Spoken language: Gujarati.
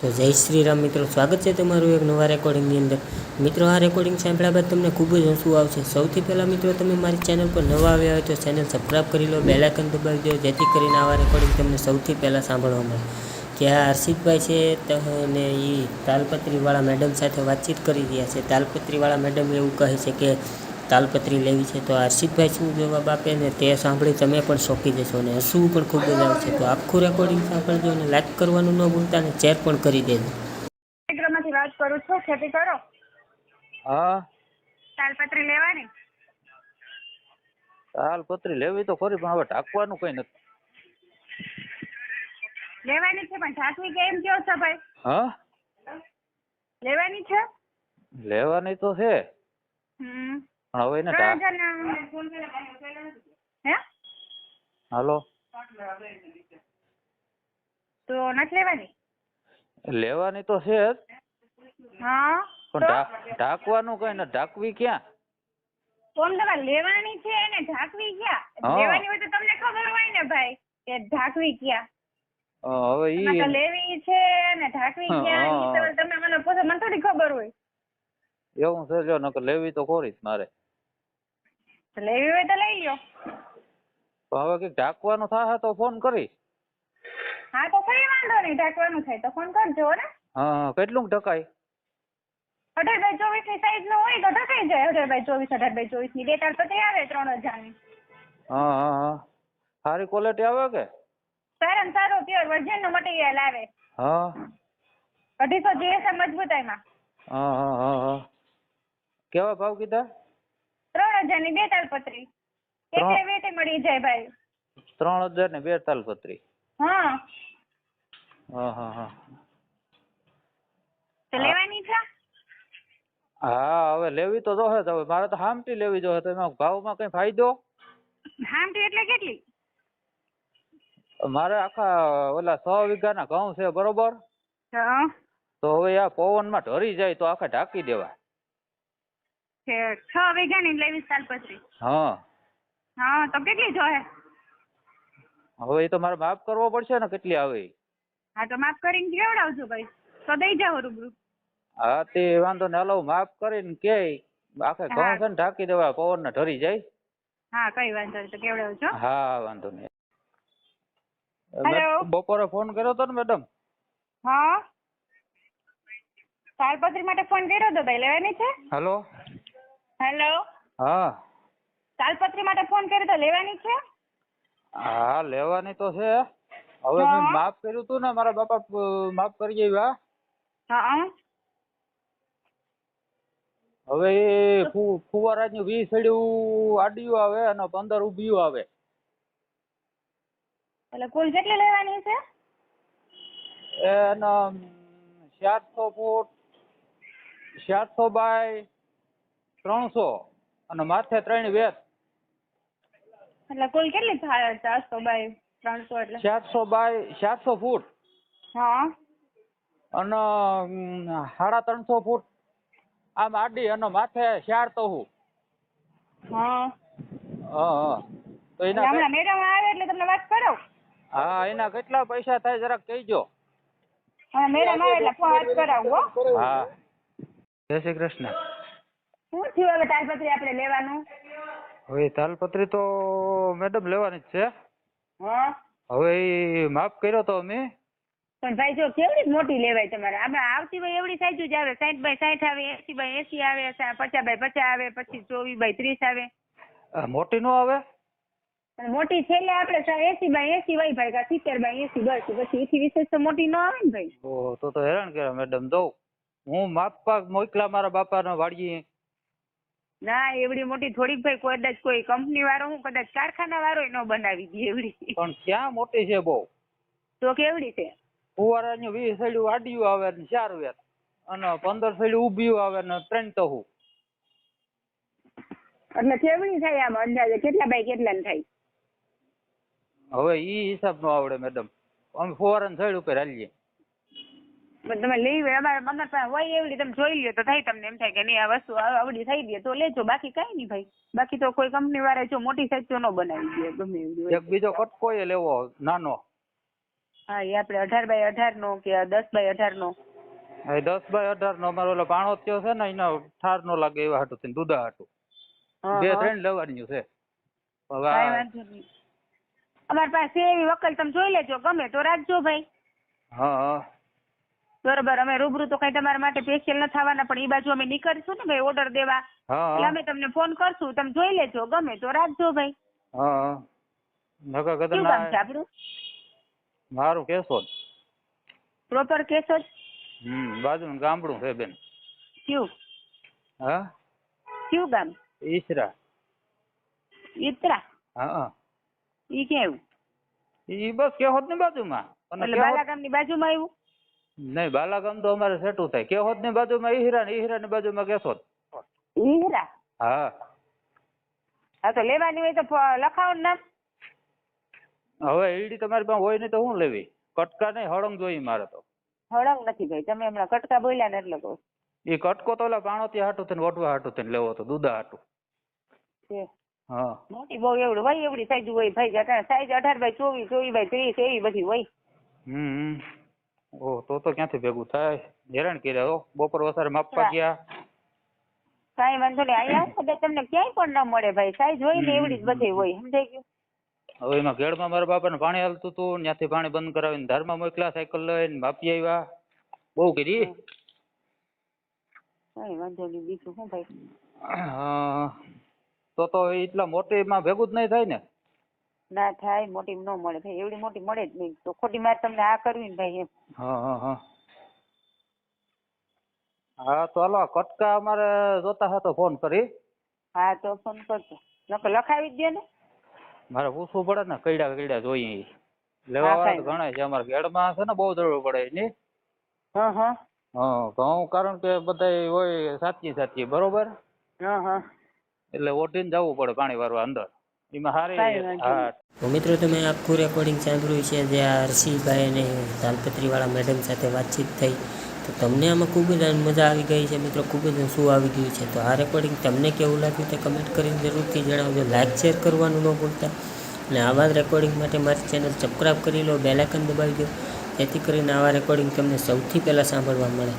તો જય શ્રી રામ મિત્રો, સ્વાગત છે તમારું એક નવા રેકોર્ડિંગની અંદર. મિત્રો, આ રેકોર્ડિંગ સાંભળ્યા બાદ તમને ખૂબ જ હસવું આવશે. સૌથી પહેલાં મિત્રો, તમે મારી ચેનલ પર નવા આવ્યા હોય તો ચેનલ સબસ્ક્રાઈબ કરી લો બેલાઇકન દબાવી દો, જેથી કરીને આવા રેકોર્ડિંગ તમને સૌથી પહેલાં સાંભળવા મળે. કે આ હર્ષિતભાઈ છે અને એ તાલપત્રીવાળા મેડમ સાથે વાતચીત કરી રહ્યા છે. તાલપત્રીવાળા મેડમ એવું કહે છે કે તાલપત્રી લેવી છે તો હર્ષિતભાઈ શું જવાબ આપે ને તે સાંભળી તમે પણ ચોંકી જશો અને હસવું પણ ખૂબ જ આવશે તો આખું રેકોર્ડિંગ સાંભળજો અને લાઈક કરવાનું ન ભૂલતા અને શેર પણ કરી દેજો. વાત કરું છું ખેતી કરો? હા. તાલપત્રી લેવાની? તાલપત્રી લેવી તો ખરી પણ હવે ઢાંકવાનું કઈ નથી. લેવાની છે પણ ઢાંકવી કે એમ કયો છો ભાઈ? હા? લેવાની છે? લેવાની તો છે. હમ. પણ હવે ને હાલો? તો નથી લેવાની? લેવાની તો છે જ. હા? પણ ઢાકવાનું કઈ ને ઢાકવી ક્યાં? ફોન તમારે લેવાની છે ને ઢાંકવી ક્યાં? લેવાની હોય તો તમને ખબર હોય ને ભાઈ કે ઢાંકવી ક્યાં? હવે ઈ લેવી છે ને ઢાંકવી ક્યાં? તમે મને પૂછો મને થોડી ખબર હોય. એવું છે જો નકર લેવી તો ખોરી જ મારે. લેવી હોય તો લઈ લ્યો. હવે કંઈક ઢાંકવાનું થાય તો ફોન કરી હા તો કઈ વાંધો નહીં ઢાંકવાનું થાય તો ફોન કરજો ને. હા કેટલું ઢકાય? અઢાર બાય ચોવીસની સાઈઝ નો હોય તો ઢકાઈ જાય અઢાર બાય ચોવીસ અઢાર બાય ચોવીસની બે તાલપત્રી આવે ત્રણ હજારની હા હા હા. સારી ક્વોલિટી આવે કે? સારા સારો પ્યોર વર્જનનું મટીરિયલ આવે. હા. અઢીસો જીએસએમ મજબૂતાઈમાં. હા હા હા હા. કેવા ભાવ કીધા? ત્રણ હજારની બે તાલપત્રી. એટલે વેટે મળી જાય ભાઈ. ત્રણ હજાર ને બે તાલપત્રી. હા. હા હા હા. તો લેવાની છે? હા હવે લેવી તો જોહે હવે મારે તો હામટી લેવી જોહે. તો એમાં ભાવમાં કઈ ફાયદો? હામટી એટલે કેટલી? મારે આખા ઓલા સો વીઘાના ઘઉં છે બરોબર? હા. તો હવે આ પવનમાં ઢરી જાય તો આખા ઢાંકી દેવા છે છ વીઘા ની લેવી સાલ પછી હા. હા તો કેટલી જોહે હવે એ તો મારે માફ કરવો પડશે ને કેટલી આવે હા તો માફ કરીને કેવડાવજો ભાઈ. તો દઈ જાવ રૂબરૂ. હા તે વાંધો ને હલો માફ કરીને કે આખે ઘઉં છે ને ઢાંકી દેવા પવન ને ઢરી જાય. હા કઈ વાંધો નહીં તો કેવડાવજો. હા વાંધો નહીં. મેં બપોરે ફોન કર્યો હતો ને મેડમ? હા. તાલપત્રી માટે ફોન કર્યો તો ભાઈ લેવાની છે? હાલો? હેલો? હા. તાલપત્રી માટે ફોન કર્યો તો લેવાની છે? હા લેવાની તો છે. હવે મેં. માફ કર્યું તું ને મારા બાપા માફ કરી ગયા હા. હવે એ ફુ- ફુવારાનું વીસ સડ્યું આડિયું આવે અને પંદર ઉભ્યું આવે. એટલે કુલ કેટલી લેવાની છે? એનો સાતસો ફૂટ સાતસો બાય ત્રણસો અને માથે ત્રણ વેત. એટલે કુલ કેટલી થાય ચારસો બાય ત્રણસો એટલે? સાતસો બાય સાતસો ફૂટ. હા. અને સાડા ત્રણસો ફૂટ. આમ આડી અને માથે શાર તો હા. હા હા. તો એના હમણાં મેડમ આવે એટલે તમને વાત કરો. હા એના કેટલા પૈસા થાય જરાક કહેજો. હા મેડમ આવે એટલે વાત કરાવું હો. હા. જય શ્રી કૃષ્ણ. શું થયું હવે તાલપત્રી આપણે લેવાનું? હવે તાલપત્રી તો મેડમ લેવાની જ છે. હા? હવે ઈ માફ કર્યો તો અમે. પણ ભાઈ જો કેવડી મોટી લેવાય તમારે? આપણે આવતી હોય એવડી સાઈઝ જ આવે. સાઈઠ બાય સાઈઠ આવે એસી બાય એસી આવે પચાસ બાય પચાસ આવે પછી ચોવીસ બાય ત્રીસ આવે. આ મોટી નો આવે? અને મોટી છેલ્લે આપણે એસી બાય એસી હોય ભાઈ કા સિત્તેર બાય એસી બસ. પછી એથી વિશેષ તો મોટી ન આવે ને ભાઈ? ઓહો તો તો હેરાન કર્યા મેડમ. દઉં. હું પાક મોકલા મારા બાપાને વાડીએ. ના એવડી મોટી થોડીક ભાઈ કદાચ કોઈ કંપની વાળો હું કદાચ કારખાના વાળો ન બનાવી દે એવડી. પણ ક્યાં મોટી છે બહુ? તો કેવડી છે? ફુવારાનું વીસ સડ્યું આડિયું આવે ને ચાર વેર અને પંદર સડ્યું ઉભિયું આવે ને ત્રણ તહુ. એટલે કેવડી થાય આમ અંદાજે? કેટલા બાય કેટલા થાય? હવે ઈ હિસાબ નો આવડે મેડમ અમે ફુવારાના સાઈડ ઉપર હાલીએ. તમે લઈ હોય અમારે અમારી પાસે હોય એવડી તમે જોઈ લ્યો તો થાય તમને એમ થાય કે નહીં આ વસ્તુ આવડી થઈ ગઈ તો લેજો બાકી કઈ નહીં ભાઈ. બાકી તો કોઈ કંપની વાળા જો મોટી સાઈઝ તો ન બનાવી દે ગમે એવી એક બીજો કટકો લેવો નાનો. હા એ આપણે અઢાર બાય અઢાર નો કે દસ બાય અઢાર નો. એ દસ બાય અઢાર નો અમારો ઓલો પાણો થયો છે ને એનો ઠાર નો લાગે એવા હાટું થઈને દુધા હાટું. બે ત્રણ લેવાની છે. હવે અમારી પાસે એવી વકલ તમે જોઈ લેજો ગમે તો રાખજો ભાઈ. હા હા. બરોબર અમે રૂબરૂ તો કઈ તમારા માટે સ્પેશિયલ ન થવાના પણ એ બાજુ અમે નીકળશું ને ભાઈ ઓર્ડર દેવા. એટલે અમે તમને ફોન કરશું તમે જોઈ લેજો ગમે તો રાખજો ભાઈ. હા નકર કદાચ કયું ગામ છે આપણું? મારું કેશોદ. પ્રોપર કેસો જ હમ બાજુ ગામડું છે બેન. કયું? હા? કયું ગામ? ઈસરા. ઈતરા? હા હા. ઈ કેવું? ઈ બસ કેહોદની બાજુમાં એટલે બાલા ગામની બાજુમાં આવ્યું નહીં બાલાગામ તો અમારે સેટું થાય. કેહોદની બાજુમાં ઈહરા ને ઈહરા ની બાજુમાં કેશોદ ઈહરા? હા. હા તો લેવાની હોય તો લખાવો નામ. હવે ઈડી તમારી પાસે હોય નહીં તો હું લેવી? કટકા નહીં હળંગ જોઈએ મારે તો. હળંગ નથી ભાઈ તમે હમણાં કટકા બોલ્યા ને એટલે કહું. એ કટકો તો ઓલા પાણોતી હાટું થઈને વટવા હાટું થઈને લેવો તો દૂધા હાટું. હા. મોટી બહુ એવડું હોય એવડી સાઈઝ હોય. ભાઈ સાઈઝ અઢાર બાય ચોવીસ ચોવીસ બાય ત્રીસ એવી બધી હોય. હમ. ઓ તો તો ક્યાંથી ભેગું થાય? હેરાન કર્યા હો. બપોર વસારે માપવા ગયા. કાંઈ વાંધો નહીં. અહીંયા આવો તમને ક્યાંય પણ ના મળે ભાઈ. સાઈઝ હોય ને એવડી જ બધી હોય. સમજાઈ ગયું? હવે એમાં ઘેડમાં મારા બાપાને પાણી હાલતું હતું. ત્યાંથી પાણી બંધ કરાવીને ધારમાં મોકલા સાયકલ લઈને માપી આવ્યા. બહુ કરી કાંઈ વાંધો નહીં. બીજું શું ભાઈ. તો તો એટલા મોટીમાં ભેગું જ નહીં થાય ને? ના થાય મોટી ન મળે ભાઈ એવડી મોટી મળે જ નહીં. તો ખોટી મારે તમને આ કરવી ને ભાઈ એમ. હા હા હા. હા તો હાલો કટકા અમારે જોતા હતો ફોન કરી. હા તો ફોન કરજો. નકર લખાવી દે ને. મારે પૂછવું પડે ને કઈડા કઈડા જોઈએ. લેવા વાળા ઘણા છે અમારે ઘેડમાં છે ને બહુ જરૂર પડે એની હા હા. હા ઘઉં કારણ કે બધા હોય સાચી સાચી બરોબર? હા હા. એટલે ઓટીને જવું પડે પાણી વારવા અંદર. એમાં સારી હા. તો મિત્રો તમે આખું રેકોર્ડિંગ સાંભળ્યું છે જે આ હર્ષિભાઈ અને તાલપત્રીવાળા મેડમ સાથે વાતચીત થઈ. તો તમને આમાં ખૂબ જ મજા આવી ગઈ છે મિત્રો ખૂબ જ શું આવી ગયું છે. તો આ રેકોર્ડિંગ તમને કેવું લાગ્યું તે કમેન્ટ કરીને જરૂરથી જણાવજો. લાઇક શેર કરવાનું ન ભૂલતા. અને આવા જ રેકોર્ડિંગ માટે મારી ચેનલ સબસ્ક્રાઈબ કરી લો બેલાઇકન દબાવી દો. જેથી કરીને આવા રેકોર્ડિંગ તમને સૌથી પહેલાં સાંભળવા મળે.